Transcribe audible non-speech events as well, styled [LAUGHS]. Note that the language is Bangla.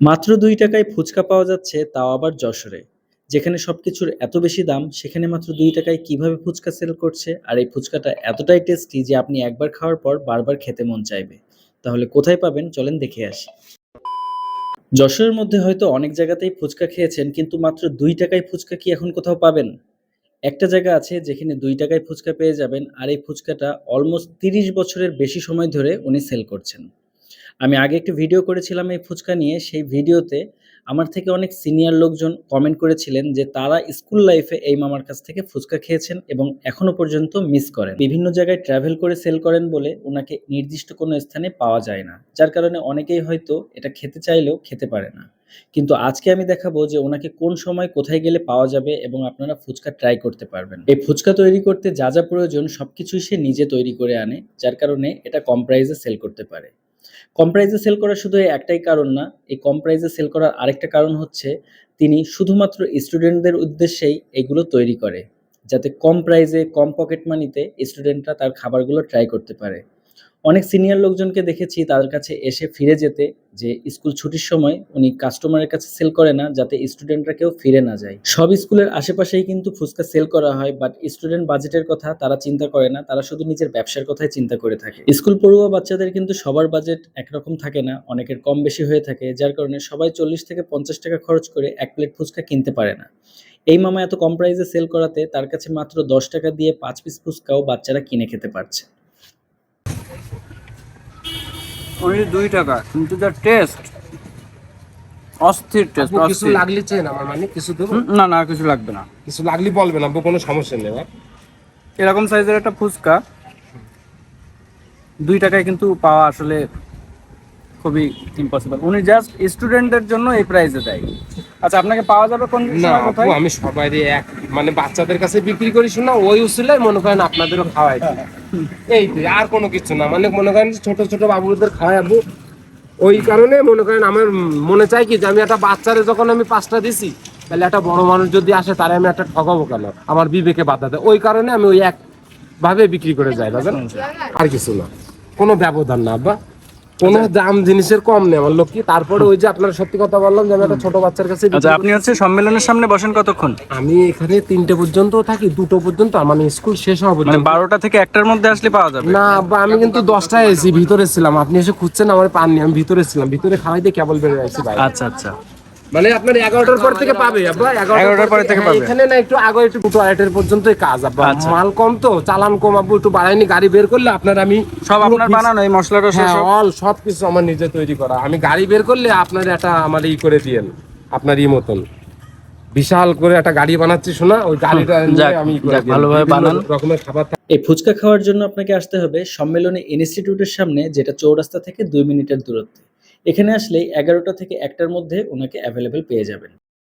মাত্র দুই টাকায় ফুচকা পাওয়া যাচ্ছে তাও আবার যশোরে। যেখানে সব কিছুর এত বেশি দাম, সেখানে মাত্র দুই টাকায় কীভাবে ফুচকা সেল করছে? আর এই ফুচকাটা এতটাই টেস্টি যে আপনি একবার খাওয়ার পর বারবার খেতে মন চাইবে। তাহলে কোথায় পাবেন? চলেন দেখে আসি। যশোরের মধ্যে হয়তো অনেক জায়গাতেই ফুচকা খেয়েছেন, কিন্তু মাত্র দুই টাকায় ফুচকা কি এখন কোথাও পাবেন? একটা জায়গা আছে যেখানে দুই টাকায় ফুচকা পেয়ে যাবেন, আর এই ফুচকাটা অলমোস্ট তিরিশ বছরের বেশি সময় ধরে উনি সেল করছেন। আমি আগে একটি ভিডিও করেছিলাম এই ফুচকা নিয়ে, সেই ভিডিওতে আমার থেকে অনেক সিনিয়র লোকজন কমেন্ট করেছিলেন যে তারা স্কুল লাইফে এই মামার কাছ থেকে ফুচকা খেয়েছেন এবং এখনও পর্যন্ত মিস করেন। বিভিন্ন জায়গায় ট্রাভেল করে সেল করেন বলে ওনাকে নির্দিষ্ট কোনো স্থানে পাওয়া যায় না, যার কারণে অনেকেই হয়তো এটা খেতে চাইলেও খেতে পারে না। কিন্তু আজকে আমি দেখাবো যে ওনাকে কোন সময় কোথায় গেলে পাওয়া যাবে এবং আপনারা ফুচকা ট্রাই করতে পারবেন। এই ফুচকা তৈরি করতে যা যা প্রয়োজন সবকিছুই সে নিজে তৈরি করে আনে, যার কারণে এটা কম প্রাইসে সেল করতে পারে। কম প্রাইসে সেল করার শুধু একটাই কারণ না, এই কম প্রাইসে সেল করার আরেকটা কারণ হচ্ছে, তিনি শুধুমাত্র স্টুডেন্টদের উদ্দেশ্যেই এগুলো তৈরি করে, যাতে কম প্রাইসে কম পকেট মানিতে স্টুডেন্টরা তার খাবারগুলো ট্রাই করতে পারে। অনেক সিনিয়র লোকজনকে দেখেছি তাদের কাছে এসে ফিরে যেতে, যে স্কুল ছুটির সময় উনি কাস্টমারের কাছে সেল করে না, যাতে স্টুডেন্টরা কেউ ফিরে না যায়। সব স্কুলের আশেপাশেই কিন্তু ফুচকা সেল করা হয় বাট স্টুডেন্ট বাজেটের কথা তারা চিন্তা করে না, তারা শুধু নিজের ব্যবসার কথাই চিন্তা করে থাকে। স্কুল পড়ুয়া বাচ্চাদের কিন্তু সবার বাজেট একরকম থাকে না, অনেকের কম বেশি হয়ে থাকে, যার কারণে সবাই চল্লিশ থেকে পঞ্চাশ টাকা খরচ করে এক প্লেট ফুচকা কিনতে পারে না। এই মামা এত কম প্রাইসে সেল করাতে, তার কাছে মাত্র দশ টাকা দিয়ে পাঁচ পিস ফুচকাও বাচ্চারা কিনে খেতে পারছে। অনলি দুই টাকা। কিন্তু যা টেস্ট অস্থির টেস্ট কিছু লাগলে চেন আমার মানে কিছু দেবো? না না কিছু লাগবে না। কিছু লাগলে বলবেন আপু কোনো সমস্যা নেই এবার। এরকম সাইজের একটা ফুচকা দুই টাকায় কিন্তু পাওয়া আসলে খুবই ইম্পসিবল উনি জাস্ট স্টুডেন্টদের জন্য এই প্রাইসে দেয়। আচ্ছা আপনাকে পাওয়া যাবে কোন না আপু আমি সবাই এক মানে বাচ্চাদের কাছে বিক্রি করি শোনা ওই উসিলায় মনে করেন আপনাদেরও খাওয়াই। [LAUGHS] এই তো আর কোনো কিছু না। মানে মনে করেন ছোট ছোট বাবুদের খাওয়াই আবু। ওই কারণে মনে করেন আমার মনে চাই কি যে আমি একটা বাচ্চারে যখন আমি পাঁচটা দিছি তাহলে একটা বড় মানুষ যদি আসে তারে আমি একটা ঠকাবো কেন? আমার বিবেকে বাধা দেয়। ওই কারণে আমি ওই এক ভাবে বিক্রি করে যাই বুঝলেন আর কিছু না। কোনো ব্যবধান না আব্বা। কোনো দাম জিনিসের কম নেই আমার লক্ষ্মী। তারপরে ওই যে আপনার সত্যি কথা বললাম যে আমি একটা ছোট বাচ্চার কাছে আচ্ছা আপনি হচ্ছে সম্মেলনের সামনে বসেন কতক্ষণ? আমি এখানে তিনটে পর্যন্ত থাকি দুটো পর্যন্ত আমার মানে স্কুল শেষ হওয়া মানে পর্যন্ত। বারোটা থেকে একটার মধ্যে আসলে পাওয়া যাবে। না আমি কিন্তু দশটায় এসেছি ভিতরে ছিলাম। আপনি এসে খুঁজছেন আমার পাননি আমি ভিতরে ছিলাম। ভিতরে খাওয়াই দিয়ে কেবল বেড়ে আসছি আচ্ছা আচ্ছা। মানে আপনার এগারোটার পর থেকে পাবে আব্বা এগারোটার পরে থেকে হ্যাঁ, পাবে। এখানে না একটু আগে একটু দুটো আড়াইটের পর্যন্ত কাজ আব্বা আচ্ছা। মাল কম তো চালান কম আব্বু একটু বাড়াইনি গাড়ি বের করলে আপনার আমি সব আপনার বানানো এই মশলাটা হ্যাঁ সব অল সব কিছু আমার নিজে তৈরি করা আমি গাড়ি বের করলে আপনার একটা আমার ই করে দিয়েন আপনার ই মতন বিশাল করে একটা গাড়ি বানাচ্ছি শোনা ওই গাড়িটা আমি। ভালোভাবে বানান। রকমের খাবার এই ফুচকা খাওয়ার জন্য আপনাকে আসতে হবে সম্মেলনী ইনস্টিটিউটের সামনে যেটা চৌরাস্তা থেকে দুই মিনিটের দূরত্বে এখানে আসলে এগারোটা থেকে একটার মধ্যে ওনাকে অ্যাভেলেবেল পেয়ে যাবেন।